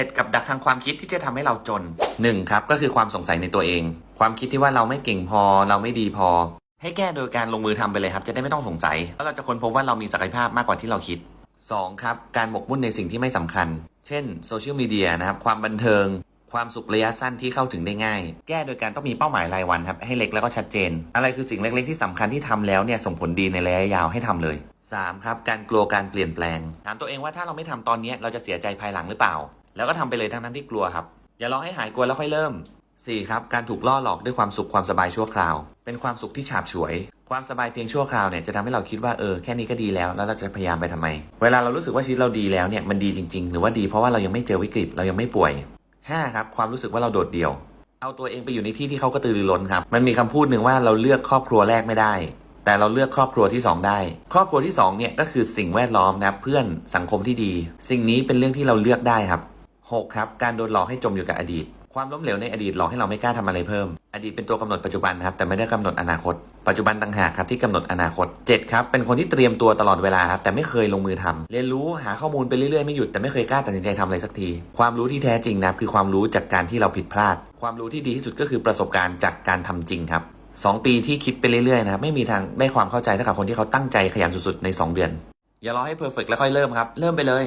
เหตุกับดักทางความคิดที่จะทำให้เราจน 1. ครับก็คือความสงสัยในตัวเอง ความคิดที่ว่าเราไม่เก่งพอ เราไม่ดีพอ ให้แก้โดยการลงมือทำไปเลยครับ จะได้ไม่ต้องสงสัยแล้วเราจะค้นพบว่าเรามีศักยภาพมากกว่าที่เราคิด 2. ครับการหมกมุ่นในสิ่งที่ไม่สำคัญ เช่นโซเชียลมีเดียนะครับความบันเทิง ความสุขระยะสั้นที่เข้าถึงได้ง่าย แก้โดยการต้องมีเป้าหมายรายวันครับ ให้เล็กแล้วก็ชัดเจน อะไรคือสิ่งเล็กๆที่สำคัญที่ทำแล้วเนี่ยส่งผลดีในระยะยาวให้ทำเลย 3. ครับ การกลัวการเปลี่ยนแปลง ถามตัวเองว่าถ้าเราไม่ทำตอนนี้เราจะเสียใจภายหลังหรือเปล่า แล้วก็ทำไปเลยทั้งนั้นที่กลัวครับ อย่ารอให้หายกลัวแล้วค่อยเริ่ม 4. ครับการถูกล่อหลอกด้วยความสุขความสบายชั่วคราว เป็นความสุขที่ฉาบฉวย ความสบายเพียงชั่วคราวเนี่ยจะทำให้เราคิดว่าเออแค่นี้ก็ดีแล้วแล้วเราจะพยายามไปทำไม เวลาเรารู้สึกว่าชีวิตเราดีแล้วเนี่ยมันดีจริง ๆ หรือว่าดีเพราะว่าเรายังไม่เจอวิกฤตเรายังไม่ป่วย 5. ครับความรู้สึกว่าเราโดดเดี่ยว เอาตัวเองไปอยู่ในที่ที่เขากระตือรือร้นครับ มันมีคำพูดหนึ่งว่าเราเลือกครอบครัวแรกไม่ได้ แต่เราเลือกครอบครัวที่สองได้ ครอบครัวที่สองเนี่ยก็คือสิ่งแวดล้อมนะครับเพื่อนสังคมที่ดี สิ่งนี้เป็นเรื่องที่เราเลือกได้ครับ 6. ครับ การโดนหลอกให้จมอยู่กับอดีต ความล้มเหลวในอดีตหลอกให้เราไม่กล้าทำอะไรเพิ่ม อดีตเป็นตัวกำหนดปัจจุบันครับแต่ไม่ได้กำหนดอนาคต ปัจจุบันต่างหากครับที่กำหนดอนาคต 7. ครับเป็นคนที่เตรียมตัวตลอดเวลาครับแต่ไม่เคยลงมือทำเรียนรู้หาข้อมูลไปเรื่อยๆไม่หยุดแต่ไม่เคยกล้าตัดสินใจทำอะไรสักที ความรู้ที่แท้จริงนะครับคือความรู้จากการที่เราผิดพลาด ความรู้ที่ดีที่สุดก็คือประสบการณ์จากการทำจริงครับสองปีที่คิดไปเรื่อยๆนะครับไม่มีทางได้ความเข้าใจเท่ากับคนที่เขาตั้งใจขยันสุดๆในสองเดือน อย่ารอให้เพอร์เฟกแล้วค่อยเริ่มครับ เริ่มไปเลย